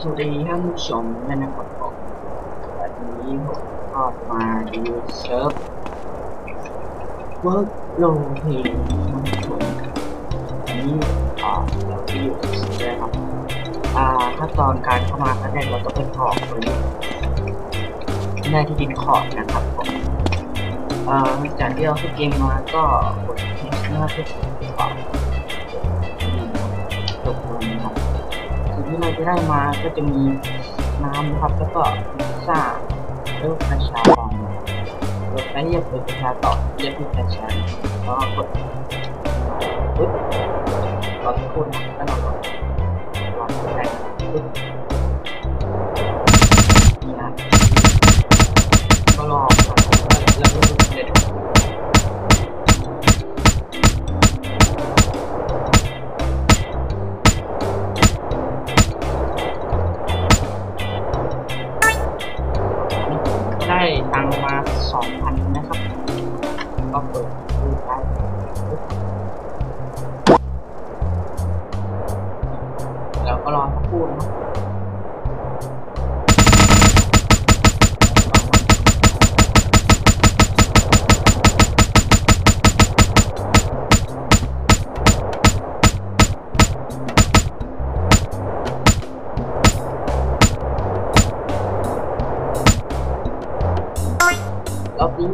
สวัสดีท่านผู้ชมด้วยนะครับผมวันนี้ผมก็มาดูเซิร์ฟเวิร์กโลเพนนะครับผมนี้อ่าเราจะอยู่กับซีด้วยครับอ่าขั้นตอนการเข้ามาขั้นแรกเราต้องเป็นขอบตรงนี้ได้ที่ดินขอบนะครับผมอ่าจากที่เราเข้าเกมมาก็กดคลิกหน้าเพื่อเป็นขอบ ที่เราจะได้มาก็จะมีน้ำนะครับ แล้วก็พิซซ่าแล้วกระชาบองกดไปเรียบเป็นกระชาต่อเรียบเป็นกระชาแล้วกดปึ๊บรอสักครู่นะแล้วเราก็วางแรกปึ๊บ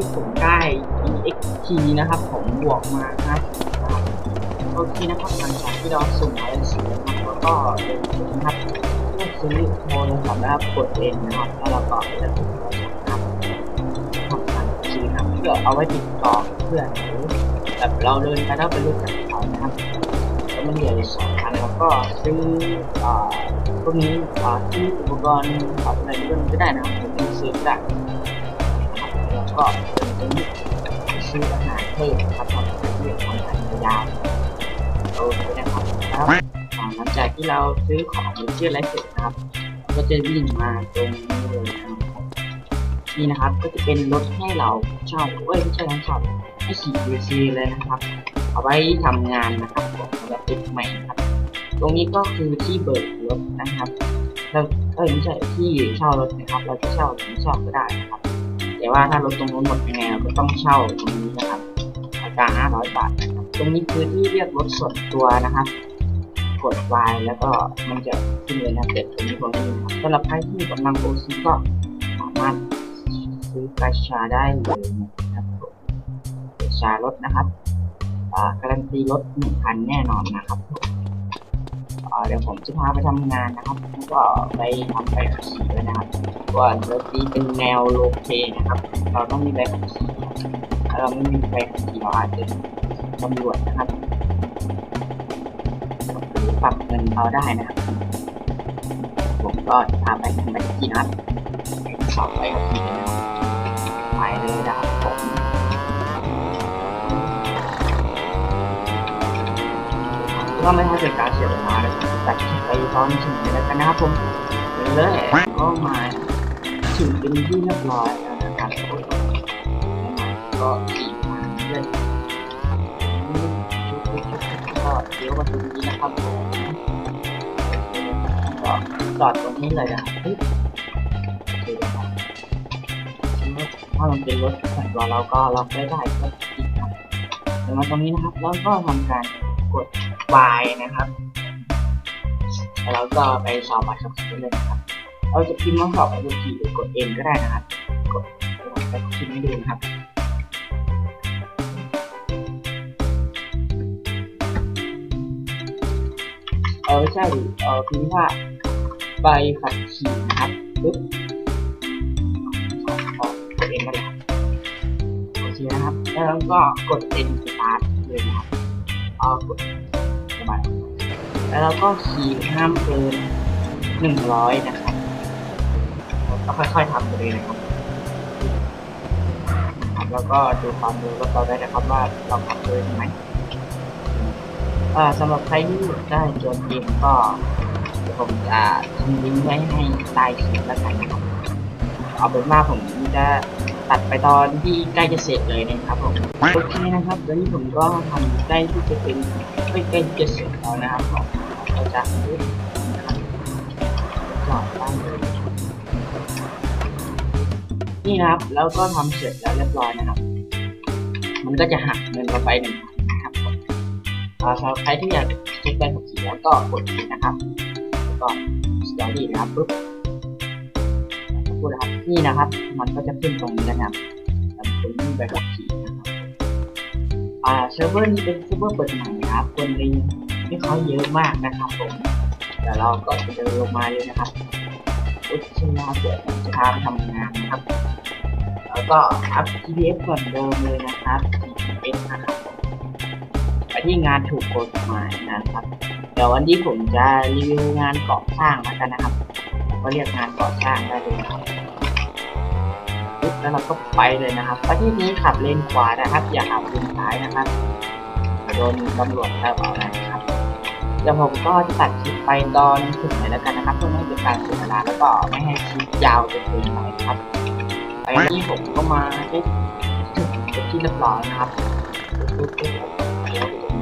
รอบนี้ผมได้ EXT นะครับผมบวกมานะครับโอเคนะครับหลังจากที่เราสุ่มมาเป็นสีนะครับแล้วก็เดินนะครับเลือกซื้อโทรศัพท์นะครับกดเองนะครับแล้วเราก็เลือกที่โทรศัพท์นะครับทำการซื้อนะครับเพื่อเอาไว้ติดต่อเพื่อนหรือแบบเราเดินไปแล้วไปรู้จักเขานะครับแล้วมันเหลืออีกสองอันแล้วก็ซื้ออ่าพวกนี้อ่าที่อุปกรณ์ขับอะไรเรื่องก็ได้นะครับผมเป็นซื้อ ก็ได้แล้วก็เป็นซื้ออาหารเพิ่มนะครับทำเรื่องของอาหารยาวโอเคนะครับครับหลังจากที่เราซื้อของหรือชื่ออะไรเสร็จนะครับ ก็จะวิ่งมาตรงนี้เลยนะครับนี่นะครับก็จะเป็นรถให้เราเช่าเอ้ยไม่ใช่ร้านเช่าให้ขี่ดีซีเลยนะครับ เอาไว้ทำงานนะครับผมสำหรับเด็กใหม่ครับ ตรงนี้ก็คือที่เบิกรถนะครับเราเอ้ยไม่ใช่ที่เช่ารถนะครับ เราจะเช่าหรือไม่เช่าก็ได้นะครับ แต่ว่าถ้ารถตรงนู้นหมดยังไงเราก็ต้องเช่าตรงนี้นะครับราคา500 บาทนะครับตรงนี้คือที่เรียกรถส่วนตัวนะครับ กด Y แล้วก็มันจะขึ้นเลยนะเด็ดตรงนี้ตรงนี้นะครับสำหรับใครที่กำลังโอซีก็สามารถซื้อกระชาได้เลยนะครับกระชารถนะครับอ่าการันตีรถ1,000แน่นอนนะครับผม เดี๋ยวผมจะพาไปทำงานนะครับ ก็ไปทำไปขับขี่ด้วยนะครับว่ารถนี้เป็นแนวโลเคนะครับ เราต้องมีใบขับขี่ถ้าเราไม่มีใบขับขี่เราอาจจะตำรวจนะครับหรือปรับเงินเราได้นะครับ ผมก็พาไปทำใบขับขี่นะครับไปสอบใบขับขี่ไปเลยนะครับ ก็ไม่ให้เป็นการเสียเวลาเลยตัดไปตอนถึงแล้วกันนะครับผมเลยก็มาถึงเป็นที่เรียบร้อยแล้วนะครับก็ขี่มาเรื่อยก็เดี๋ยวมาตรงนี้นะครับผมก็จอดตรงนี้เลยนะครับเฮ้ยถ้ามันเป็นรถส่วนตัวเราก็ล็อกได้ได้ก็ติดครับเดี๋ยวมาตรงนี้นะครับแล้วก็ทำการกด Y นะครับ แล้วก็ไปสอบบัตรขับขี่ได้เลยนะครับ เราจะพิมพ์ว่าสอบอายุกี่หรือกดเองก็ได้นะครับ กดไปพิมพ์ให้ดูนะครับเออใช่เออพิมพ์ว่าใบขับขี่นะครับปึ๊บออกกดเองก็ได้ครับโอเคนะครับ แล้วก็กดเอ็นสตาร์ทเลยนะครับเอากด สบายแล้วเราก็ขี่ห้ามเกินหนึ่งร้อยนะครับก็ค่อยๆทำไปเลยนะครับครับ แล้วก็ดูความเร็วรถเราได้นะครับว่าเราขับเร็วไหมสำหรับใครที่ได้โจนเกมก็ผมจะทิ้งลิงก์ไว้ให้ใต้คลิปแล้วกันนะครับเอาเป็นว่าผมจะ ตัดไปตอนที่ใกล้จะเสร็จเลยนะครับผมโอเคนะครับตอนนี้ผมก็ทำใกล้ที่จะเป็นใกล้ใกล้จะเสร็จแล้วนะครับผมเราจะนะครับจอดเลยนี่นะครับ แล้วก็ทำเสร็จแล้วเรียบร้อยนะครับ มันก็จะหักเงินเราไปหนึ่งพันนะครับผมอ่าสำหรับใครที่อยากเช็คใบขับขี่แล้วก็กดคลิกนะครับแล้วก็สตอรี่นะครับปุ๊บ พูดนะครับนี่นะครับ มันก็จะขึ้นตรงนี้นะครับมันเป็นนี่ใบขับขี่นะครับอ่าเซิร์ฟเวอร์นี้เป็นเซิร์ฟเวอร์เปิดใหม่นะครับคนเรียนไม่ค่อยเยอะมากนะครับผมเดี๋ยวเราก็จะเดินลงมาเลยนะครับอุชนาเปิดจะพาไปทำงานนะครับแล้วก็อัพ GPS ก่อนเดิมเลยนะครับ GPS นะครับไปที่งานถูกกฎหมายนะครับ เดี๋ยววันนี้ผมจะรีวิวงานก่อสร้างแล้วกันนะครับ ก็เรียกงานก่อสร้างได้เลยครับแล้วเราก็ไปเลยนะครับประเทศนี้ขับเลนขวานะครับ อย่าขับเลนซ้ายนะครับโดนตำรวจจับเอานะครับเดี๋ยวผมก็จะตัดคลิปไปตอนถึงไหนแล้วกันนะครับ เพื่อไม่ให้เป็นการเสียเวลาแล้วก็ไม่ให้คลิปยาวจนเกินไปครับไปที่ผมก็มาได้ถึงที่เรียบร้อยนะครับปุ๊บปุ๊บปุ๊บไปแล้วตรงนี้เลยนะครับ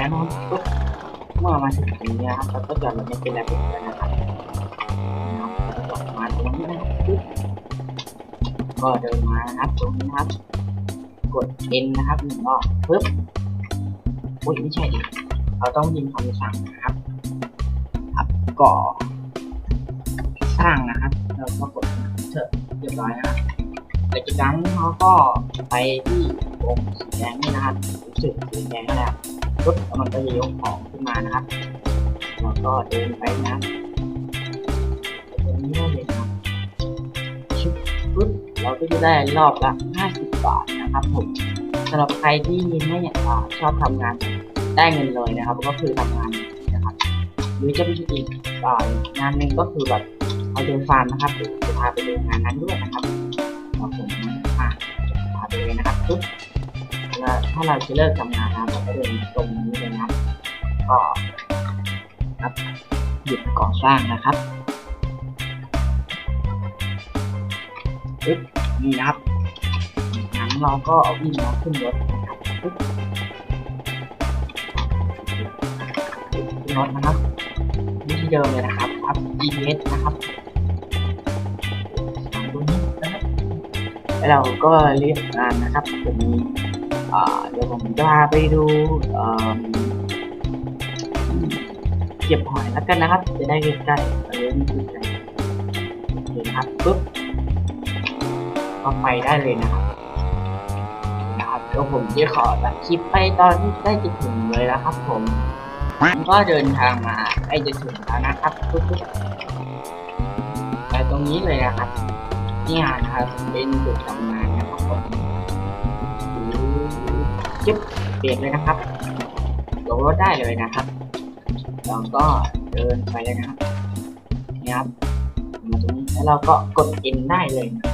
นะครับเมื่อมาถึงตรงนี้นะครับเราก็จะมันไม่เป็นระเบียบแล้วนะครับนะครับแล้วมาตรงนี้นะครับปุ๊บก็เดินมานะครับตรงนี้นะครับ กด N นะครับหนึ่งรอบปึ๊บอุ้ยไม่ใช่ดิเราต้องยิงคำสั่งนะครับครับก่อ สร้างนะครับเราก็กดเถอะเรียบร้อยนะครับหลังจากนั้นเราก็ไปที่วงสีแดงนี่นะครับรู้สึกสีแดงแล้ว ปึ๊บแล้วมันก็จะยกของขึ้นมานะครับแล้วก็เดินไปนะตรงนี้เลยนะครับชึบปึ๊บเราก็จะได้รอบละ 50 บาทนะครับผมสำหรับใครที่ไม่อยากอ่าชอบทำงานได้เงินเลยนะครับ ก็คือทำงานนะครับ หรือจะเป็นอีกอ่างานหนึ่งก็คือแบบเอาเดินฟาร์มนะครับจะพาไปดูงานนั้นด้วยนะครับครับผมอ่าพาไปเลยนะครับปุ๊บ แล้วถ้าเราจะเลิกทำงานนะครับเราก็เดินตรงนี้เลยนะครับ ก็ครับหยุดก่อสร้างนะครับปุ๊บนี่นะครับหลังเราก็เอาวิ่งมาขึ้นรถนะครับปุ๊บขึ้นรถนะครับวิธีเดิมเลยนะครับอัพ GPS นะครับสองตรงนี้นะครับแล้วเราก็เรียกงานนะครับจะมีอ่า เดี๋ยวผมจะพาไปดูเก็บหอยแล้วกันนะครับ จะได้ใกล้ๆเออนี่คือใกล้โอเคนะครับปุ๊บก็ไปได้เลยนะครับนะครับเดี๋ยวผมจะขอตัดคลิปไปตอนที่ใกล้จะถึงเลยนะครับผมผมก็เดินทางมาใกล้จะถึงแล้วนะครับปุ๊บไปตรงนี้เลยนะครับนี่งานนะครับเป็นจุดทำงานนะครับผม จิ๊บเปลี่ยนเลยนะครับลงรถได้เลยนะครับแล้วก็เดินไปเลยนะครับนี่ครับมาตรงนี้แล้วเราก็กด N ได้เลยนะ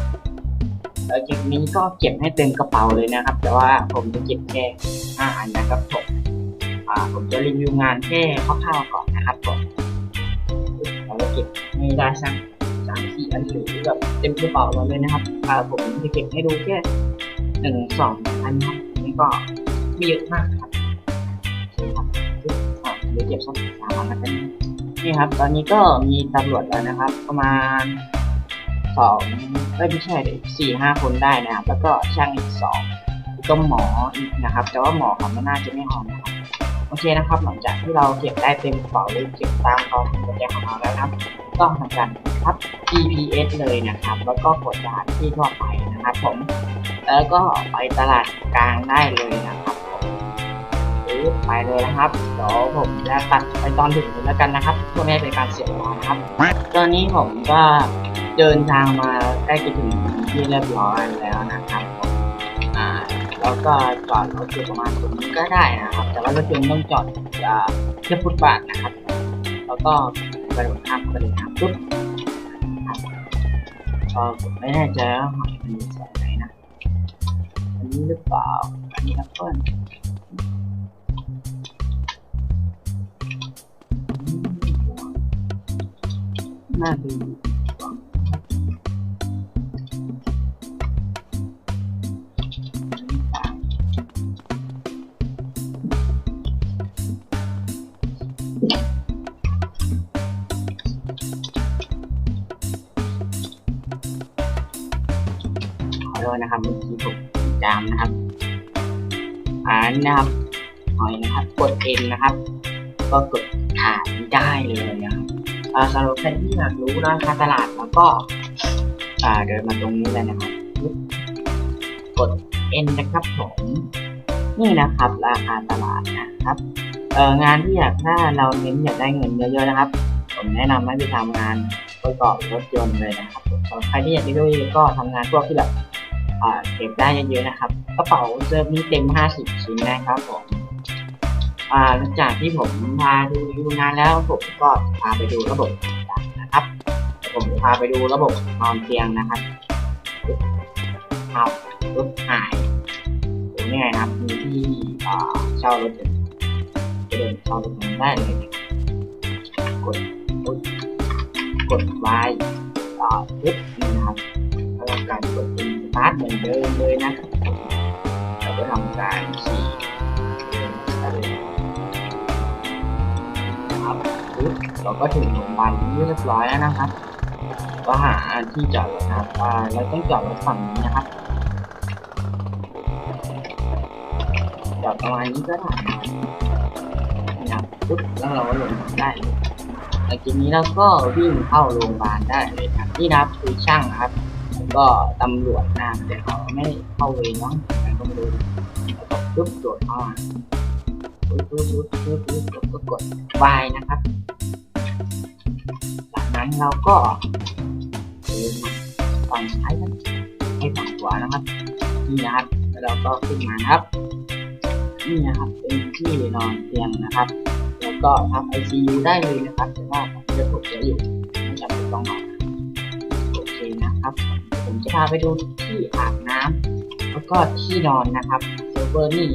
แล้วจากนี้ก็เก็บให้เต็มกระเป๋าเลยนะครับ แต่ว่าผมจะเก็บแค่5อันนะครับผมอ่าผมจะรีวิวงานแค่คร่าวๆก่อนนะครับผมเราจะเก็บให้ได้สักสามสี่อันหรือแบบเต็มกระเป๋าเราเลยนะครับอ่าผมจะเก็บให้ดูแค่หนึ่งสองอันนะครับนี่ ก็ไม่เยอะมากครับเครับอ่าเดี๋ยวเก็บสักสามอันแล้วกันนี่ครับ ตอนนี้ก็มีตำรวจแล้วนะครับ ประมาณสองไม่ใช่สี่ห้าคนได้นะครับ แล้วก็ช่างอีกสองก็หมออีกนะครับ แต่ว่าหมอเขาไม่น่าจะไม่ออนนะครับโอเคนะครับ หลังจากที่เราเก็บได้เต็มกระเป๋าเลยเก็บตามกองกุญแจของเราแล้วนะครับ ก็ทำการพับ GPS เลยนะครับ แล้วก็กดสถานที่ทั่วไปนะครับผม แล้วก็ไปตลาดกลางได้เลยนะครับผมหรือไปเลยนะครับเดี๋ยวผมจะตัดไปตอนถึงแล้วกันนะครับเพื่อไม่ให้เป็นการเสียเวลานะครับ ตอนนี้ผมก็เดินทางมาใกล้จะถึงที่เรียบร้อยแล้วนะครับอ่าแล้วก็จอดรถอยู่ประมาณตรงนี้ก็ได้นะครับ แต่ว่ารถยนต์ต้องจอดเทียบฟุตบาทนะครับ แล้วก็กระโดดข้ามไปเลยนะครับปุ๊บครับก็ผมไม่แน่ใจว่าหอยมันอยู่แถวไห นี้หรือเปล่า อันนี้แอปเปิ้ลน่าดูขอโทษนะครับเมื่อกี้ผมามนะครับอ่านนะครับหอยนะครับกดเอ็นนะครับ ก็กดขายได้เลยนะครับสำหรับใครที่อยากรู้ราคาตลาดแล้วก็เดินมาตรงนี้เลยนะครับ กด N นะครับผมนี่นะครับ ราคาตลาดนะครับเอ่องานที่อยากถ้าเราเน้นอยากได้เงินเยอะๆนะครับ ผมแนะนำให้ไปทำงานประกอบรถยนต์เลยนะครับสำหรับใครที่อยากได้ด้วยก็ทำงานพวกที่แบบ เก็บได้เยอะๆนะครับ กระเป๋าเซิร์ฟนี้เต็ม 50 ชิ้นนะครับผมหลังจากที่ผมพาดูดูงานแล้วผมก็พาไปดูระบบต่างๆนะครับ ผมพาไปดูระบบนอนเตียงนะครับเอารถหายดูนี่นะครับมีที่เช่ารถจะเดินเช่ารถได้เลยนะครับกดกดไว้ต่อปึ๊บนี่นะครับ การกดป็นสตาร์ทเหมือนเดิมเลยนะเราก็ทำการขี่นะครับปึ๊บเราก็ถึงโรงพยาบาลเรียบร้อยแล้วนะครับ ก็หาที่จอดรถนะครับอ่าเราต้องจอดรถฝั่งนี้นะครับจอดประมาณนี้ก็ได้นะครับนะครับปึ๊บแล้วเราก็ลงได้เลยหลังจากนี้เราก็วิ่งเข้าโรงพยาบาลได้เลยครับนี่นะครับคือช่างครับ ก็ตำรวจนะแต่เขาไม่เข้าเวรมั้งแต่ก็ไม่รู้แล้วก็ปุ๊บโดดเข้ามาปุ๊บปุ๊บปุ๊บปุ๊บปุ๊บซุบก็กดวายนะครับจากนั้นเราก็เดินมาฝั่งซ้ายนะให้ฝั่งขวานะครับ นี่นะครับแล้วเราก็ขึ้นมาครับ นี่นะครับ เป็นที่นอนเตียงนะครับแล้วก็ทำ ICU ได้เลยนะครับแต่ว่าผมจะถูกเสียอยู่ไม่จำเป็นต้องนอนโอเคนะครับ ผมจะพาไปดูที่อาบน้ำแล้วก็ที่นอนนะครับเซิร์ฟเวอร์นี่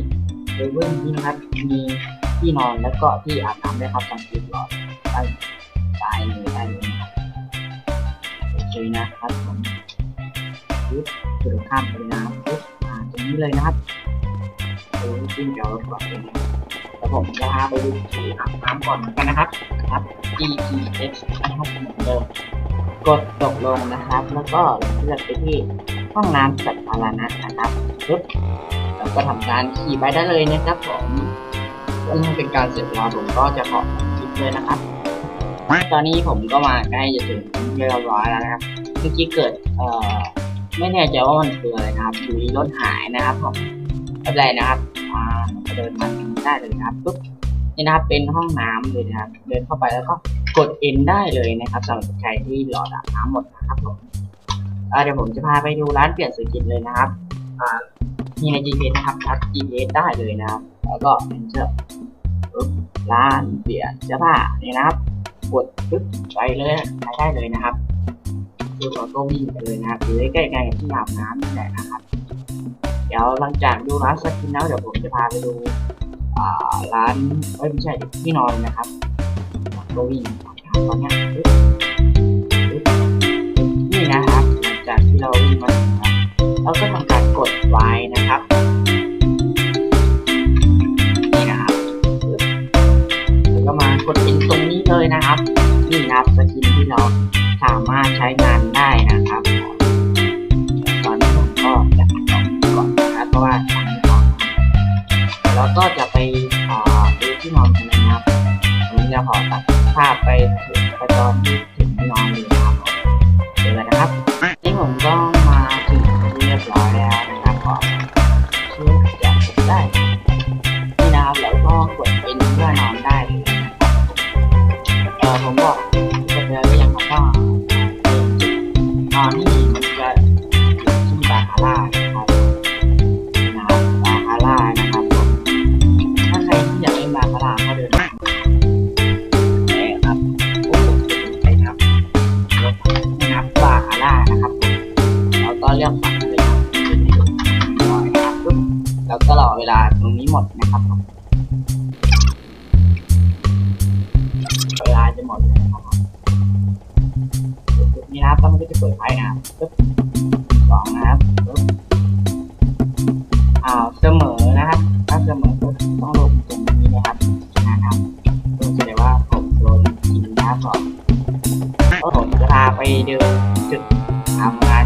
เซิร์ฟเวอร์นี้นะครับมีที่นอนแล้วก็ที่อาบน้ำด้วยครับจำเป็นหลอดได้ตายเลยได้เลยครับโอเคนะครับผมปึ๊บกระโดดข้ามไปน้ำปึ๊บมาตรงนี้เลยนะครับโอ้ยวิ่งเดี๋ยวรถก่อนเลยแล้วผมจะพาไปดูที่อาบน้ำก่อนเหมือนกันนะครับครับ GPS นะครับเหมือนเดิม กดตกลงนะครับ แล้วก็เลือกไปที่ห้องน้ำสาธารณะนะครับปึ๊บแล้วก็ทำการขี่ไปได้เลยนะครับผมเพื่อไม่เป็นการเสียเวลาผมก็จะขอคลิปเลยนะครับ ตอนนี้ผมก็มาใกล้จะถึงเรียบร้อยแล้วนะครับเมื่อกี้เกิดเอ่อไม่แน่ใจว่ามันคืออะไรนะครับอยู่ดีรถหายนะครับผมไม่เป็นไรนะครับอ่าเดินมาถึงได้เลยนะครับปุ๊บนี่นะครับเป็นห้องน้ำเลยนะครับ เดินเข้าไปแล้วก็ กด N ได้เลยนะครับสำหรับใครที่หลอดอาบน้ำหมดนะครับผมเดี๋ยวผมจะพาไปดูร้านเปลี่ยนสกินเลยนะครับมีใน GPS นะครับทัก GPS ได้เลยนะครับ แล้วก็เป็นเชือร้านเปลี่ยนเสื้อผ้านี่นะครับ กดปึ๊บไปเลยไปได้เลยนะครับคือเราก็วิ่งไปเลยนะครับอยู่ใกล้ๆกับที่อาบน้ำนี่แหละนะครับ เดี๋ยวหลังจากดูร้านสกินแล้วเดี๋ยวผมจะพาไปดูร้านไม่ใช่ที่นอนนะครับ ก็วิ่งตอนนี้นี่นะครับจากที่เราวิ่งมาถึงแล้วเราก็ทำการกดไว้นะครับนี่นะครับแล้วก็มากดเป็นตรงนี้เลยนะครับนี่นะครับสกินที่เราสามารถใช้งานได้นะครับตอนนี้ผมก็จะอัดออกก่อนนะครับเพราะว่าทำไม่พอแล้วก็จะไปอ่าดูที่นอนกันนะครับผมจะขอตัด ภาพไปถึงไปตอนที่ถึงที่นอนเลยนะครับเดี๋ยวนะครับนี่ผมก็มาถึงที่เรียบร้อยแล้วนะครับก็เชื่อจะกได้นี่นะครับแล้วก็กดเป็นเพื่อนอนได้เออผมบอกกดไปแล้วหรือยังครับว่าเออจุดนอนนี่มันจะที่บาคาร่าครับ หมดนะครับเวลาจะหมดเลยนะครับจุนี่นะครับต้องก็จะเปิดไฟนะปึ๊บสองนะครับอ่าเสมอนะครับ ถ้าเสมอก็ต้องลงตรงนี้นะครับนะครับก็จะได้ว่าผมโดนกินน้ำก่อนก็ผมจะพาไปเดินจุดทำงาน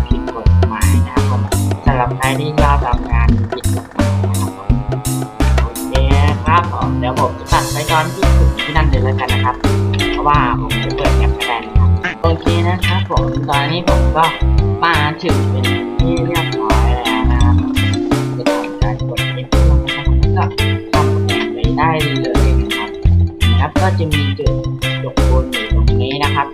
ไปตอนที่ถึงที่นั่นเลยแล้วกันนะครับ เพราะว่าผมจะเปิดแอปแดนนะครับโอเคนะครับผมตอนนี้ผมก็มาถึงเป็นที่เรียบร้อยแล้วนะครับจะทำการกดเอฟนะครับแล้วก็ทำแข่งไปได้เลยนะครับนะครับก็จะมีจุดจบปูนอยู่ตรงนี้นะครับ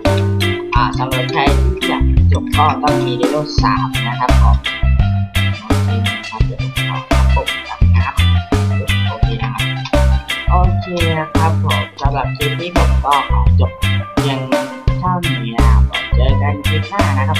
อ่าสำหรับใครที่อยากจบก็ต้องมีเลเวลสามนะครับผม คนะครับผมสำหรับคลิปนี้ผมก็ขอจบเพียงเท่านี้นะครับผมเจอกันคลิปหน้านะครับ